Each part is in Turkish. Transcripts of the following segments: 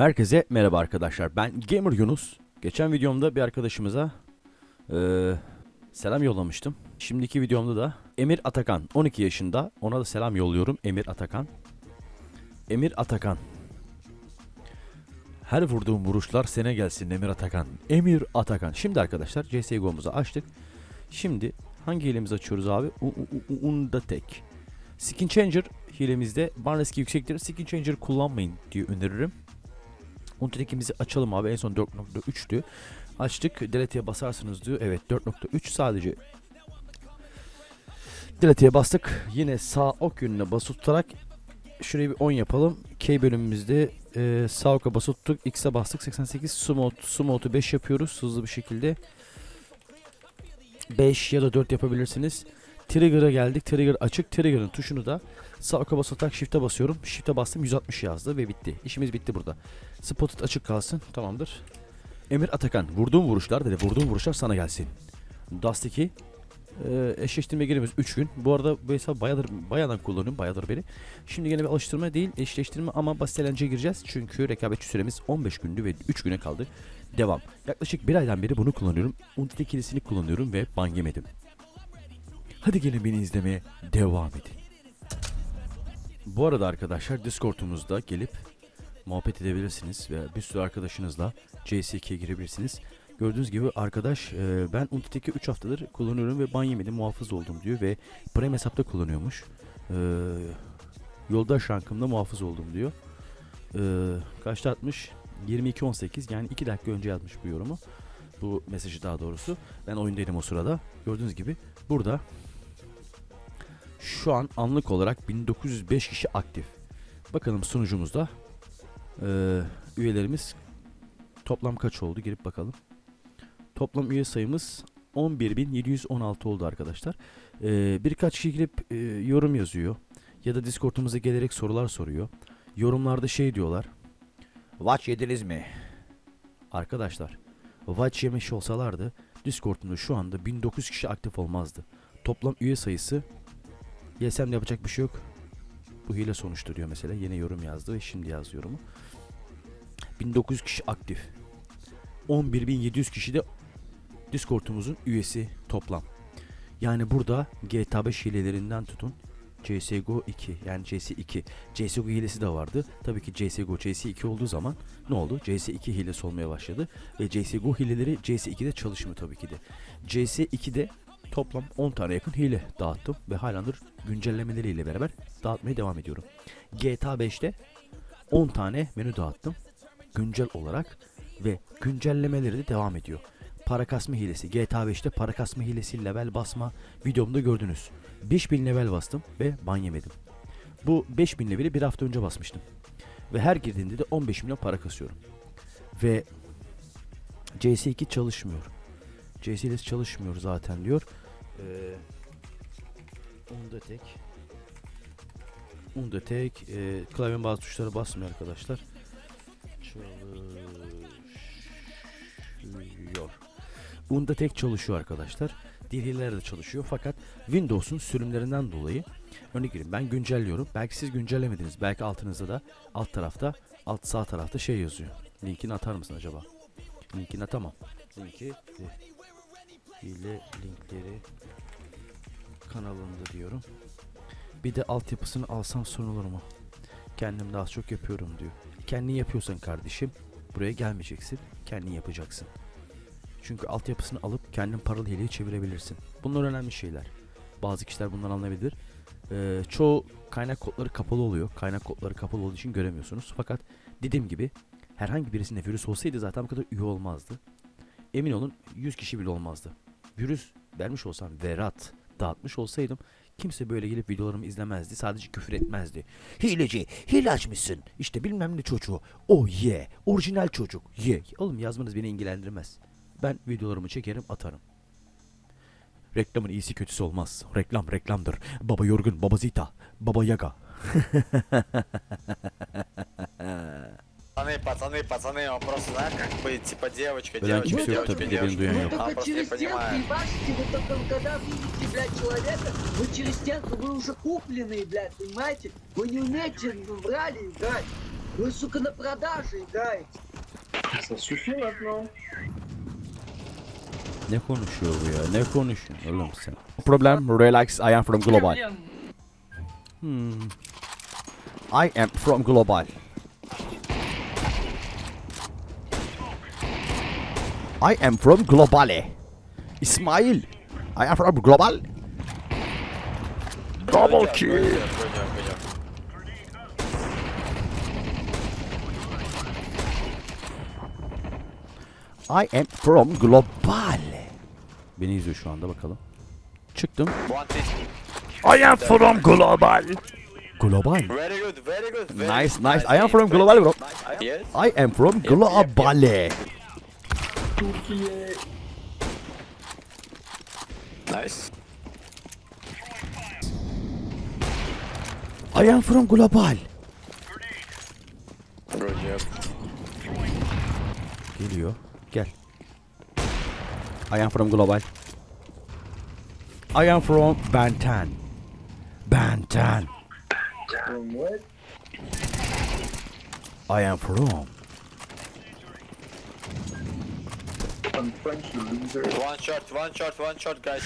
Herkese merhaba arkadaşlar. Ben Gamer Yunus. Geçen videomda bir arkadaşımıza eee, selam yollamıştım. Şimdiki videomda da Emir Atakan 12 yaşında. Ona da selam yolluyorum Emir Atakan. Emir Atakan. Her vurduğum vuruşlar sene gelsin Emir Atakan. Emir Atakan. Şimdi arkadaşlar CSGO'muzu açtık. Şimdi hangi hilemizi açıyoruz abi? Undatek. Skin Changer hilemizde bar riski yüksektir. Skin Changer kullanmayın diye öneririm. Unutedekimizi açalım abi. En son 4.3'tü. Açtık. Delete'ye basarsınız diyor. Evet 4.3 sadece. Delete'ye bastık. Yine sağ ok yönüne basılı tutarak şurayı bir 10 yapalım. K bölümümüzde e, sağ oka basılı tuttuk. X'e bastık. 88 Sumo, Sumo'tu 5 yapıyoruz hızlı bir şekilde. 5 ya da 4 yapabilirsiniz. Trigger'a geldik. Trigger açık. Trigger'ın tuşunu da sağ oka basılı Shift'e basıyorum. Shift'e bastım 160 yazdı ve bitti. İşimiz bitti burada. Spotted açık kalsın. Tamamdır. Emir Atakan. Vurduğum vuruşlar dedi. Vurduğum vuruşlar sana gelsin. Dust 2. Ee, eşleştirme girimiz 3 gün. Bu arada bu hesabı bayağıdır, bayağıdan kullanıyorum. Bayağıdır beri. Şimdi gene bir alıştırma değil eşleştirme ama basit gireceğiz. Çünkü rekabetçi süremiz 15 gündü ve 3 güne kaldı. Devam. Yaklaşık bir aydan beri bunu kullanıyorum. Unity ikilisini kullanıyorum ve ban yemedim. Hadi gelin beni izlemeye devam edin. Bu arada arkadaşlar Discord'umuzda gelip muhabbet edebilirsiniz ve bir sürü arkadaşınızla CS2'ye girebilirsiniz. Gördüğünüz gibi arkadaş e, ben Unity'deki 3 haftadır kullanıyorum ve ban yemedim muhafız oldum diyor ve Prime hesapta kullanıyormuş. E, yoldaş rankımda muhafız oldum diyor. E, kaçta atmış? 22.18 yani 2 dakika önce yazmış bu yorumu. Bu mesajı daha doğrusu. Ben oyundaydım o sırada. Gördüğünüz gibi burada şu an anlık olarak 1905 kişi aktif. Bakalım sunucumuzda ee, üyelerimiz toplam kaç oldu girip bakalım. Toplam üye sayımız 11.716 oldu arkadaşlar. Ee, birkaç kişi girip e, yorum yazıyor. Ya da Discord'umuza gelerek sorular soruyor. Yorumlarda şey diyorlar. Watch yediniz mi? Arkadaşlar Watch yemiş olsalardı Discord'umda şu anda 1900 kişi aktif olmazdı. Toplam üye sayısı Yesem de yapacak bir şey yok. Bu hile sonuçtur diyor mesela. Yeni yorum yazdı ve şimdi yaz yorumu. 1900 kişi aktif. 11.700 kişi de Discord'umuzun üyesi toplam. Yani burada GTA 5 hilelerinden tutun CSGO 2 yani CS2 CSGO hilesi de vardı. Tabii ki CSGO CS2 olduğu zaman ne oldu? CS2 hilesi olmaya başladı ve CSGO hileleri CS2'de çalışmıyor tabii ki de. CS2'de toplam 10 tane yakın hile dağıttım ve halandır güncellemeleriyle beraber dağıtmaya devam ediyorum. GTA 5'te 10 tane menü dağıttım güncel olarak ve güncellemeleri de devam ediyor. Para kasma hilesi GTA 5'te para kasma hilesi level basma videomda gördünüz. 5000 level bastım ve ban yemedim. Bu 5000 leveli bir hafta önce basmıştım. Ve her girdiğinde de 15 milyon para kasıyorum. Ve CS2 çalışmıyor. CS çalışmıyor zaten diyor. Ee, onda tek. Onda tek. E, klavyenin bazı tuşlara basmıyor arkadaşlar. Çalışıyor. Unda tek çalışıyor arkadaşlar. Diğer hileler de çalışıyor fakat Windows'un sürümlerinden dolayı örnek vereyim ben güncelliyorum. Belki siz güncellemediniz. Belki altınızda da alt tarafta alt sağ tarafta şey yazıyor. Linkini atar mısın acaba? Linkini atamam. Linki e, hile linkleri kanalında diyorum. Bir de altyapısını alsam sorun olur mu? Kendim az çok yapıyorum diyor. Kendin yapıyorsan kardeşim buraya gelmeyeceksin. Kendin yapacaksın. Çünkü altyapısını alıp kendin paralı hileye çevirebilirsin. Bunlar önemli şeyler. Bazı kişiler bundan anlayabilir. Ee, çoğu kaynak kodları kapalı oluyor. Kaynak kodları kapalı olduğu için göremiyorsunuz. Fakat dediğim gibi herhangi birisinde virüs olsaydı zaten bu kadar üye olmazdı. Emin olun 100 kişi bile olmazdı. Virüs vermiş olsam verat dağıtmış olsaydım kimse böyle gelip videolarımı izlemezdi. Sadece küfür etmezdi. Hileci, hile açmışsın. İşte bilmem ne çocuğu. O ye. Orijinal çocuk. Ye. Oğlum yazmanız beni ilgilendirmez. Ben videolarımı çekerim atarım. Reklamın iyisi kötüsü olmaz. Reklam reklamdır. Baba yorgun, baba zita, baba yaga. Пацаны, пацаны, пацаны, он просто, знаешь, как бы, типа, девочка, девочка, всё, девочка, это девочка. беден дуем. А, Вы только просто не через стенку понимаю. ебашите, вы только когда видите, блядь, человека, вы через стенку, вы уже купленные, блядь, понимаете? Вы не умеете в ралли играть. Вы, сука, на продаже играете. Suffit maintenant. Ne konuşuyor bu ya? Ne konuşuyorsun oğlum sen? Problem, relax, I am from global. Hmm. I am from global. I am from globale. İsmail. I am from global. Double kill. I am from global. Beni izliyor şu anda bakalım. Çıktım. I am from global. Global. Very good, very good. Very Nice, nice. I am from global bro. Yes. I am from globale. Türkiye. Nice. I am from global. Job. Geliyor. Gel. I am from global. I am from Bantan. Bantan. From what? I am from. I'm French, you loser. One shot, one shot, one shot, guys.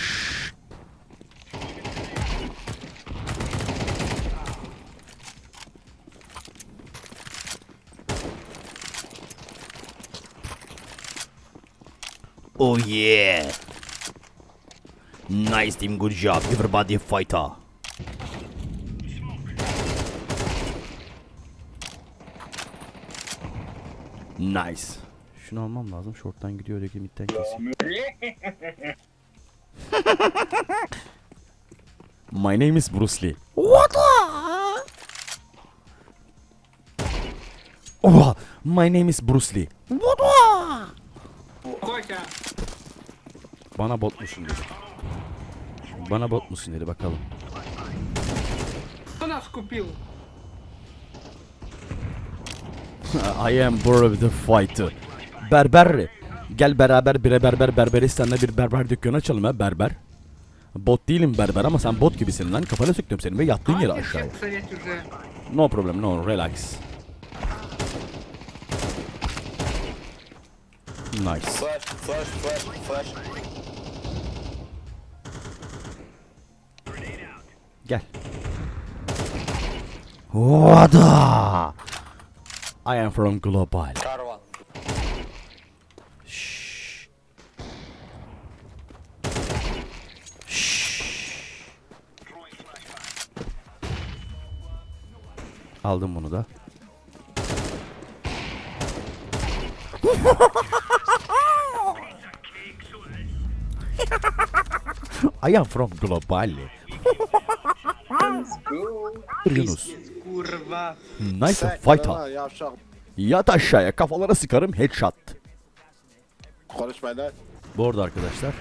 Oh yeah. Nice team, good job. Everybody fighter. Nice. Şunu almam lazım. Short'tan gidiyor öteki midden keseyim. My name is Bruce Lee. What? Oh, my name is Bruce Lee. What? Bana bot musun dedi. Bana bot musun dedi bakalım. I am Burrow the Fighter. Berber. Gel beraber bire berber berberistanla bir berber dükkanı açalım ha berber. Bot değilim berber ama sen bot gibisin lan. Kafana söktüm seni ve yattığın yere aşağıya. No problem no relax. Nice. Flash, flash, flash. Gel. Oda. I am from Global. Aldım bunu da. I am from Globali. Yunus. Nice fight. Yat aşağıya kafalara sıkarım headshot. Konuşmayla. Bu arada arkadaşlar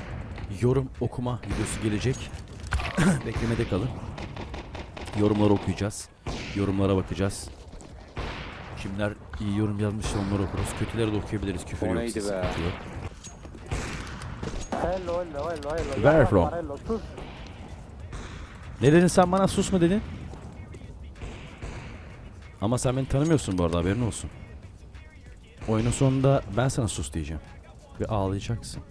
yorum okuma videosu gelecek. Beklemede kalın. Yorumları okuyacağız. Yorumlara bakacağız. Kimler iyi yorum yazmış onları okuruz. Kötüleri de okuyabiliriz. Küfür O yok. neydi be? sıkıntı yok. Hello, hello, hello, hello. Where from? var, Hello, sus. Ne dedin sen bana sus mu dedin? Ama sen beni tanımıyorsun bu arada haberin olsun. Oyunun sonunda ben sana sus diyeceğim. Ve ağlayacaksın.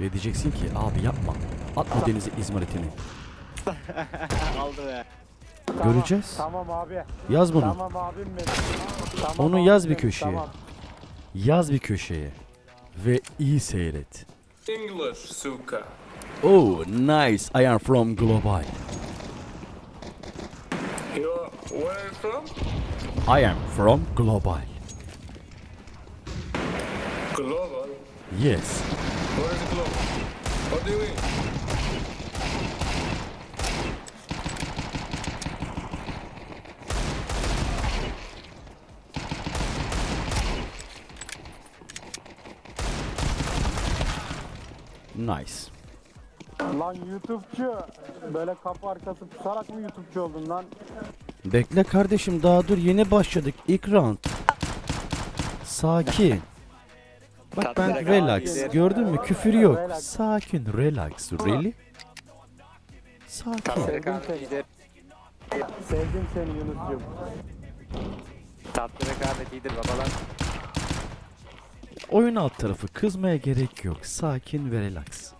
Ve diyeceksin ki abi yapma. At bu denize izmaritini. Aldı be. Göreceğiz. Tamam abi. Yaz bunu. Tamam abim benim. Tamam Onu abim yaz bir benim, köşeye. Tamam. Yaz bir köşeye. Ve iyi seyret. English, suka. Oh, nice. I am from Global. You where from? I am from Global. Global? Yes. Where is Global? What do you mean? Nice. Lan YouTube'cu. Böyle kapı arkası pusarak mı YouTube'cu oldun lan? Bekle kardeşim daha dur yeni başladık ilk round. Sakin. Bak ben relax. Gördün mü? Küfür yok. Sakin, relax. Really? Sakin. Sevdim seni. Sevdim seni Yunus'cum. Tatlı rekabet iyidir babalar. Oyun alt tarafı kızmaya gerek yok. Sakin ve relax.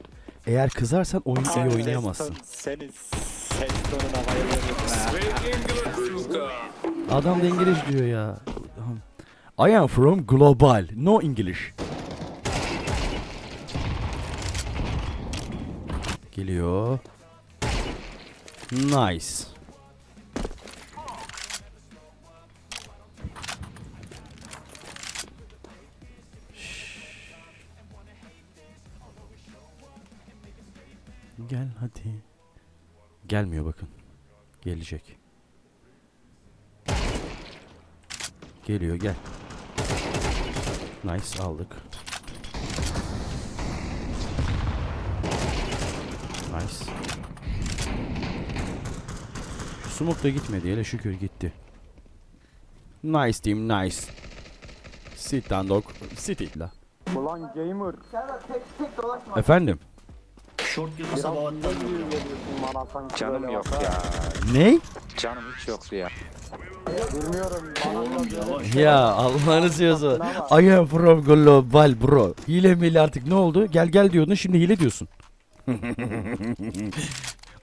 Eğer kızarsan oyunu iyi oynayamazsın. Senin ses tonuna bayılıyorum. Adam da İngiliz diyor ya. I am from global. No English. Geliyor. Nice. Gel hadi. Gelmiyor bakın. Gelecek. Geliyor gel. Nice aldık. Nice. Şu smoke da gitmedi hele şükür gitti. Nice team nice. Sit down dog. Sit la. Ulan gamer. Efendim? Büyü veriyorsun bana sanki Canım yok ya. Ney? Canım hiç yoktu ya. Bilmiyorum. Ya Allah'ını seviyorsun. Ama- I am from global bro. Hile mili artık ne oldu? Gel gel diyordun şimdi hile diyorsun.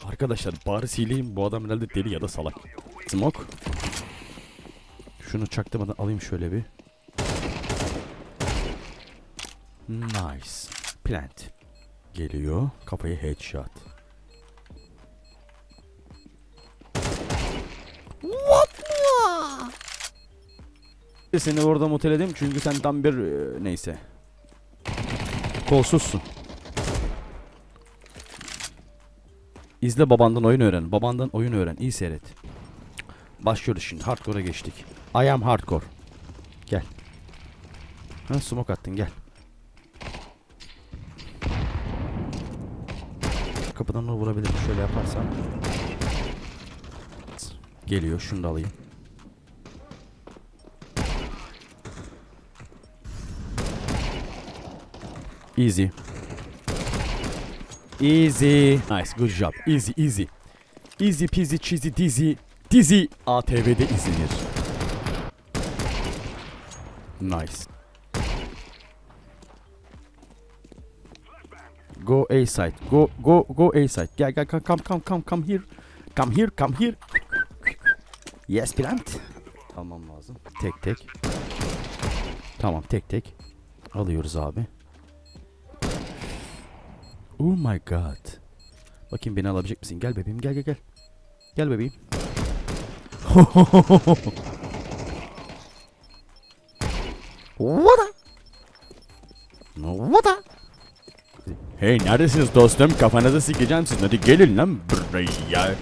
Arkadaşlar bariz hileyim. Bu adam herhalde deli ya da salak. Smoke. Şunu çaktırmadan alayım şöyle bir. Nice. Plant. Geliyor. Kafayı headshot. Seni orada muteledim çünkü sen tam bir e, neyse. Kolsuzsun. İzle babandan oyun öğren. Babandan oyun öğren. İyi seyret. Başlıyoruz şimdi. Hardcore'a geçtik. I am hardcore. Gel. Ha smoke attın gel. Kapıdan onu vurabilirim şöyle yaparsam. Geliyor şunu da alayım. Easy. Easy. Nice, good job. Easy, easy. Easy peasy cheesy dizzy. Dizi ATV'de izlenir. Nice. Go A side. Go go go A side. Gel gel come come come come here. Come here come here. Yes plant. Almam lazım. Tek tek. Tamam tek tek. Alıyoruz abi. Oh my god. Bakayım beni alabilecek misin? Gel bebeğim gel gel gel. Gel bebeğim. What? What? Hey neredesiniz dostum? Kafanızı sikeceğim sizin. Hadi gelin lan buraya.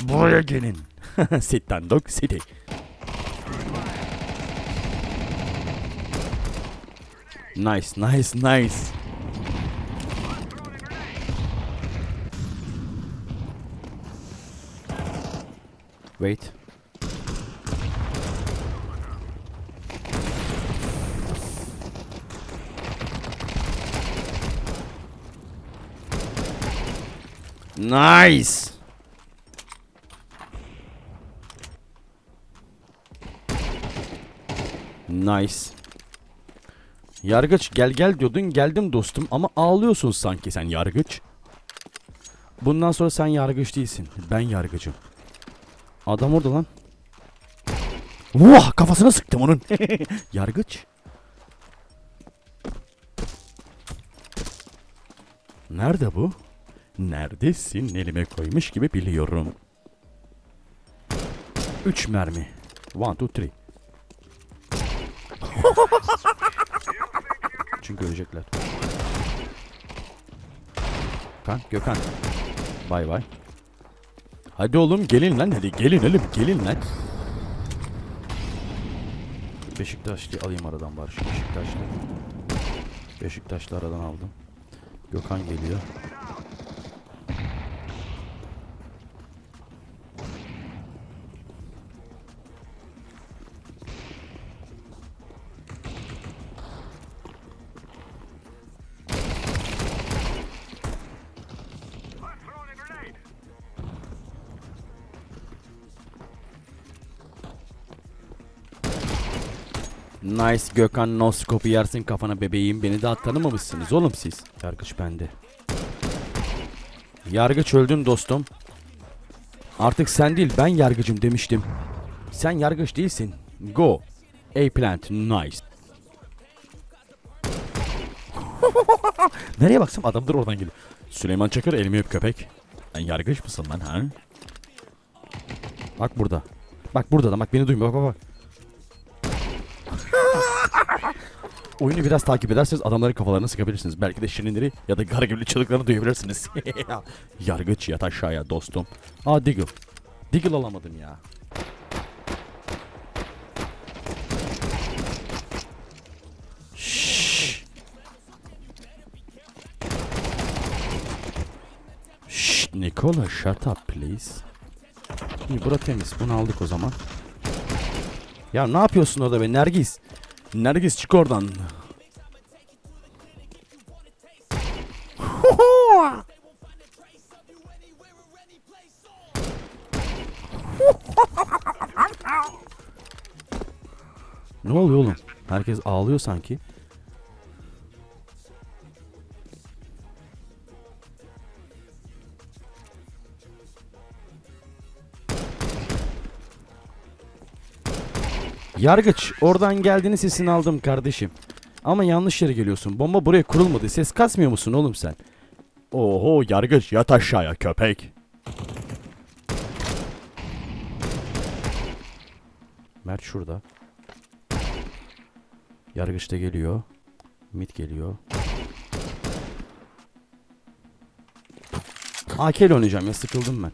Buraya gelin. sit down dog sit. Nice nice nice. Wait. Nice. Nice. Yargıç gel gel diyordun geldim dostum ama ağlıyorsun sanki sen yargıç. Bundan sonra sen yargıç değilsin. Ben yargıcım. Adam orada lan. Vah kafasına sıktım onun. Yargıç. Nerede bu? Neredesin? Elime koymuş gibi biliyorum. 3 mermi. 1 2 3. Çünkü ölecekler. Gökhan, Gökhan. Bay bay. Hadi oğlum gelin lan hadi gelin oğlum gelin lan. Beşiktaşlı alayım aradan bari şu Beşiktaşlı. Beşiktaşlı aradan aldım. Gökhan geliyor. Nice Gökhan no scope'u yersin kafana bebeğim. Beni daha tanımamışsınız oğlum siz. Yargıç bende. Yargıç öldün dostum. Artık sen değil ben yargıcım demiştim. Sen yargıç değilsin. Go. A plant. Nice. Nereye baksam adamdır oradan geliyor. Süleyman Çakır elimi öp köpek. Sen yargıç mısın lan ha? Bak burada. Bak burada da bak beni duymuyor bak bak bak. Oyunu biraz takip ederseniz adamların kafalarını sıkabilirsiniz. Belki de şirinleri ya da gargülü çığlıklarını duyabilirsiniz. Yargıç yat aşağıya dostum. Aa Diggle. Diggle alamadım ya. Şşş. Şşt Nikola shut up please. İyi bura temiz. Bunu aldık o zaman. Ya ne yapıyorsun orada be Nergis? Nergis çık oradan. ne oluyor oğlum? Herkes ağlıyor sanki. Yargıç, oradan geldiğini sesini aldım kardeşim. Ama yanlış yere geliyorsun. Bomba buraya kurulmadı. Ses kasmıyor musun oğlum sen? Oho yargıç yat aşağıya köpek. Mert şurada. Yargıç da geliyor. Mit geliyor. AK ile oynayacağım ya sıkıldım ben.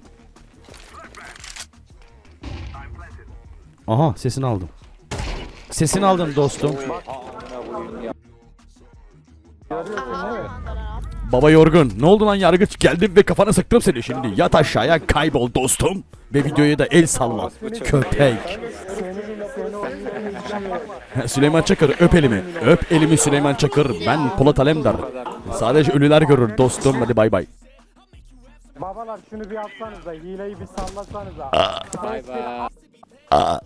Aha sesini aldım. Sesini aldım dostum. Baba yorgun. Ne oldu lan yargıç? Geldim ve kafana sıktım seni şimdi. Yat aşağıya kaybol dostum. Ve videoya da el salla. Köpek. Süleyman Çakır öp elimi. Öp elimi Süleyman Çakır. Ben Polat Alemdar. Sadece ölüler görür dostum. Hadi bay bay. Babalar şunu bir atsanıza. Hileyi bir sallasanıza. Aa.